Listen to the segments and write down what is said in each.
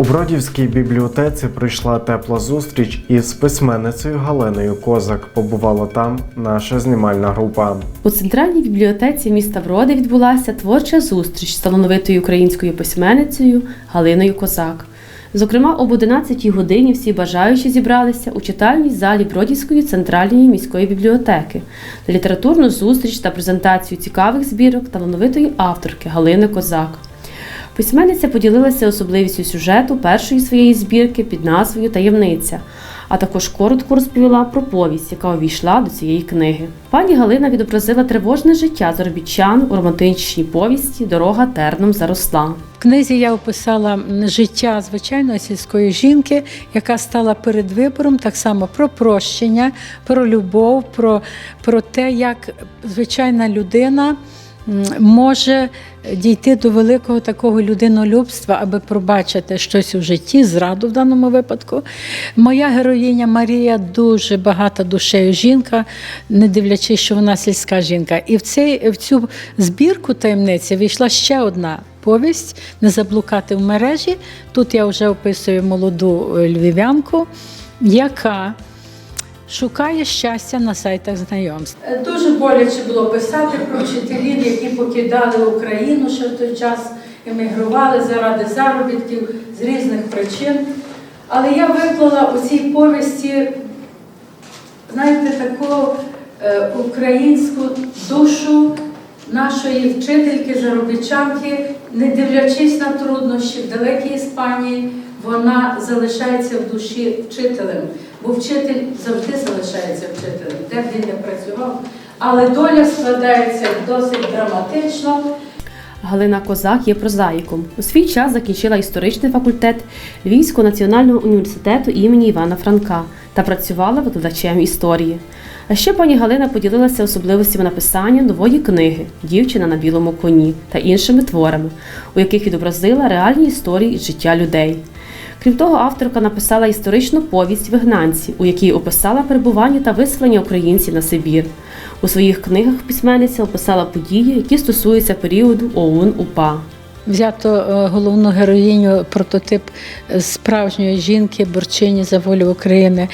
У Бродівській бібліотеці прийшла тепла зустріч із письменницею Галиною Козак. Побувала там наша знімальна група. У центральній бібліотеці міста Броди відбулася творча зустріч з талановитою українською письменницею Галиною Козак. Зокрема, об 11 годині всі бажаючі зібралися у читальній залі Бродівської центральної міської бібліотеки на літературну зустріч та презентацію цікавих збірок талановитої авторки Галини Козак. Письменниця поділилася особливістю сюжету першої своєї збірки під назвою Таємниця, а також коротко розповіла про повість, яка увійшла до цієї книги. Пані Галина відобразила тривожне життя заробітчан у романтичній повісті Дорога терном заросла. В книзі я описала життя звичайної сільської жінки, яка стала перед вибором так само про прощення, про любов, про, про те, як звичайна людина може дійти до великого такого людинолюбства, аби пробачити щось у житті, зраду в даному випадку. Моя героїня Марія дуже багата душею жінка, не дивлячись, що вона сільська жінка. І в, цей, в цю збірку таємниці війшла ще одна повість не заблукати в мережі. Тут я вже описую молоду е, львів'янку, яка шукає щастя на сайтах знайомств. Дуже боляче було писати про вчителів, які покидали Україну ще в той час, емігрували заради заробітків з різних причин. Але я виклала у цій повісті, знаєте, таку е, українську душу нашої вчительки, заробітчанки, не дивлячись на труднощі в далекій Іспанії, вона залишається в душі вчителем. Бо вчитель завжди залишається вчителем, де б він не працював. Але доля складається досить драматично. Галина Козак є прозаїком. У свій час закінчила історичний факультет Львівського національного університету імені Івана Франка та працювала викладачем історії. А ще пані Галина поділилася особливостями написання нової книги Дівчина на білому коні та іншими творами, у яких відобразила реальні історії із життя людей. Крім того, авторка написала історичну повість Вигнанці, у якій описала перебування та виселення українців на Сибір. У своїх книгах письменниця описала події, які стосуються періоду ОУН УПА. Взято е, головну героїню, прототип е, справжньої жінки, борчині за волю України.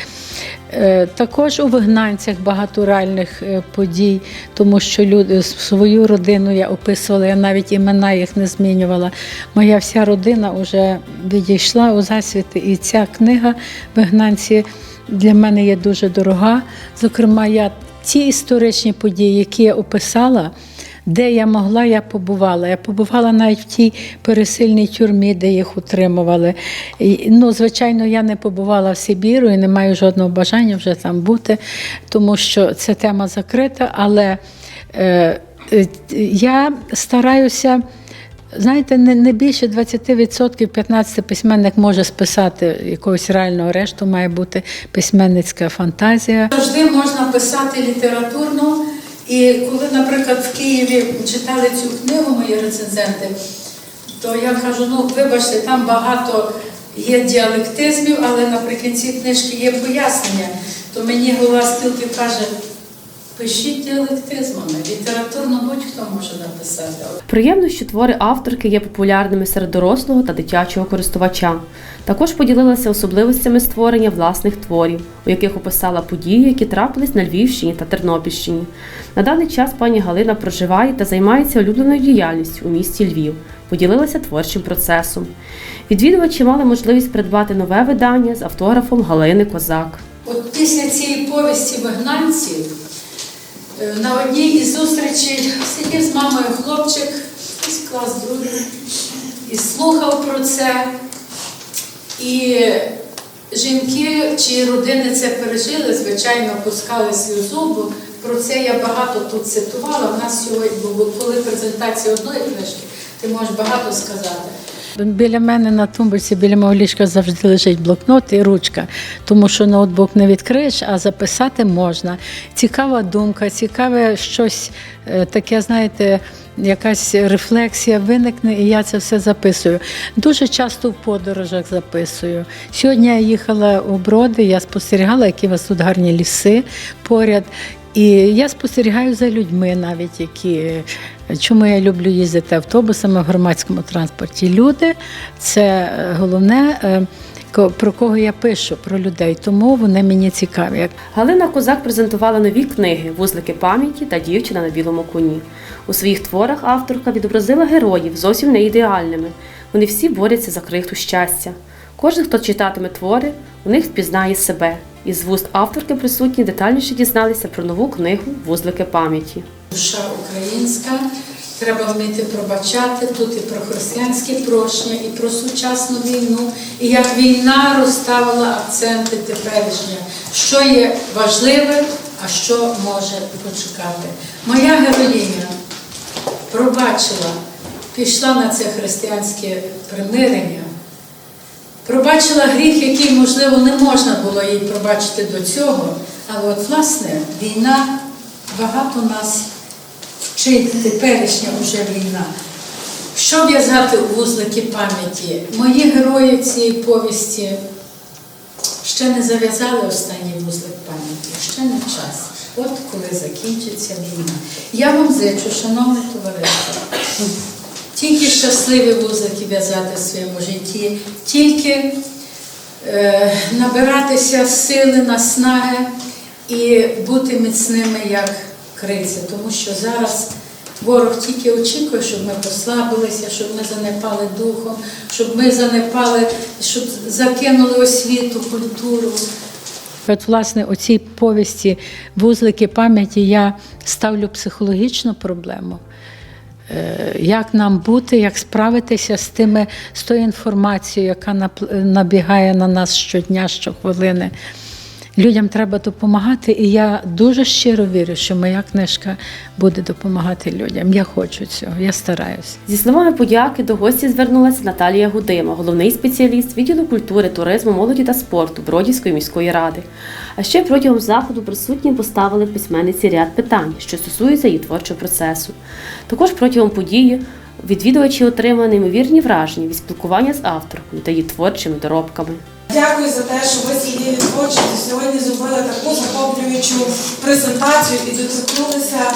Е, Також у вигнанцях багато реальних е, подій, тому що люди свою родину я описувала, я навіть імена їх не змінювала. Моя вся родина вже відійшла у засвіти, і ця книга Вигнанці для мене є дуже дорога. Зокрема, я ті історичні події, які я описала. Де я могла, я побувала. Я побувала навіть в тій пересильній тюрмі, де їх утримували. І, ну, звичайно, я не побувала в Сибіру і не маю жодного бажання вже там бути, тому що ця тема закрита. Але е, е, я стараюся. Знаєте, не, не більше 20% 15 письменник може списати якогось реального решту, має бути письменницька фантазія. Завжди можна писати літературно. І коли, наприклад, в Києві читали цю книгу мої рецензенти, то я кажу: ну вибачте, там багато є діалектизмів, але наприкінці книжки є пояснення. То мені голова спілки каже. Пишіть діалектизмами, літературно будь-хто може написати. Приємно, що твори авторки є популярними серед дорослого та дитячого користувача. Також поділилася особливостями створення власних творів, у яких описала події, які трапились на Львівщині та Тернопільщині. На даний час пані Галина проживає та займається улюбленою діяльністю у місті Львів. Поділилася творчим процесом. Відвідувачі мали можливість придбати нове видання з автографом Галини Козак. От після цієї повісті вигнанці е, на одній із зустрічей сидів з мамою хлопчик, клас другий, і слухав про це. І жінки, чиї родини це пережили, звичайно, пускали сльозу, бо про це я багато тут цитувала. У нас сьогодні, бо коли презентація одної книжки, ти можеш багато сказати. Біля мене на тумбочці, біля мого ліжка завжди лежить блокнот і ручка, тому що ноутбук не відкриєш, а записати можна. Цікава думка, цікаве щось таке, знаєте, якась рефлексія виникне, і я це все записую. Дуже часто в подорожах записую. Сьогодні я їхала у Броди, я спостерігала, які у вас тут гарні ліси поряд. І я спостерігаю за людьми, навіть які е, чому я люблю їздити автобусами в громадському транспорті. Люди це е, головне, е, про кого я пишу, про людей, тому вони мені цікаві. Галина Козак презентувала нові книги Вузлики пам'яті та Дівчина на білому коні. У своїх творах авторка відобразила героїв зовсім не ідеальними. Вони всі борються за крихту щастя. Кожен, хто читатиме твори, у них впізнає себе. Із вуст авторки присутні детальніше дізналися про нову книгу Вузлики пам'яті. Душа українська, треба вміти пробачати тут і про християнське прощення, і про сучасну війну, і як війна розставила акценти теперішнє, що є важливе, а що може почекати. Моя героїня пробачила, пішла на це християнське примирення. Пробачила гріх, який, можливо, не можна було їй пробачити до цього. Але от, власне, війна багато нас вчить, теперішня вже війна. Що в'язати у вузлики пам'яті? Мої герої цієї повісті ще не зав'язали останній вузлик пам'яті, ще не час. От коли закінчиться війна. Я вам зичу, шановне товариство, тільки щасливі вузлики в'язати в своєму житті, тільки е, набиратися сили, наснаги і бути міцними, як криця. Тому що зараз ворог тільки очікує, щоб ми послабилися, щоб ми занепали духом, щоб ми занепали, щоб закинули освіту, культуру. От, власне, у цій повісті вузлики пам'яті я ставлю психологічну проблему. Е, Як нам бути, як справитися з тими з тою інформацією, яка набігає на нас щодня, щохвилини. Людям треба допомагати, і я дуже щиро вірю, що моя книжка буде допомагати людям. Я хочу цього, я стараюся. Зі словами подяки до гості звернулася Наталія Гудима, головний спеціаліст відділу культури, туризму, молоді та спорту Бродівської міської ради. А ще протягом заходу присутні поставили письменниці ряд питань, що стосуються її творчого процесу. Також протягом події відвідувачі отримали неймовірні враження від спілкування з авторкою та її творчими доробками. Дякую за те, що ви цієї творчості сьогодні зробили таку захоплюючу презентацію і доторкнулися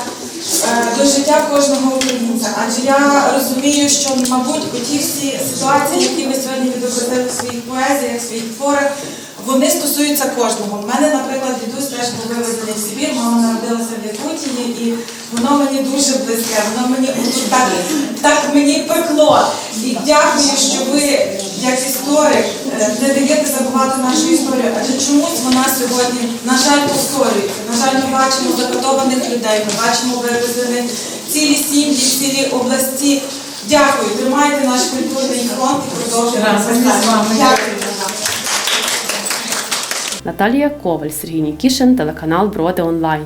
е, до життя кожного українця. Адже я розумію, що, мабуть, у ті всі ситуації, які ви сьогодні відобразили в своїх поезіях, в своїх творах, вони стосуються кожного. У мене, наприклад, дідусь теж був вивезений в Сибір, мама народилася в Якутії, і воно мені дуже близьке, воно мені так, так мені пекло. І дякую, що ви, як історик, е, не даєте забувати нашу історію, адже чомусь вона сьогодні, на жаль, повторюється. На жаль, ми бачимо закатованих людей, ми бачимо вивезені цілі сім'ї, цілі області. Дякую, тримайте наш культурний фронт і вами. Дякую. Наталія Коваль, Сергій Нікішин, телеканал Броди Онлайн.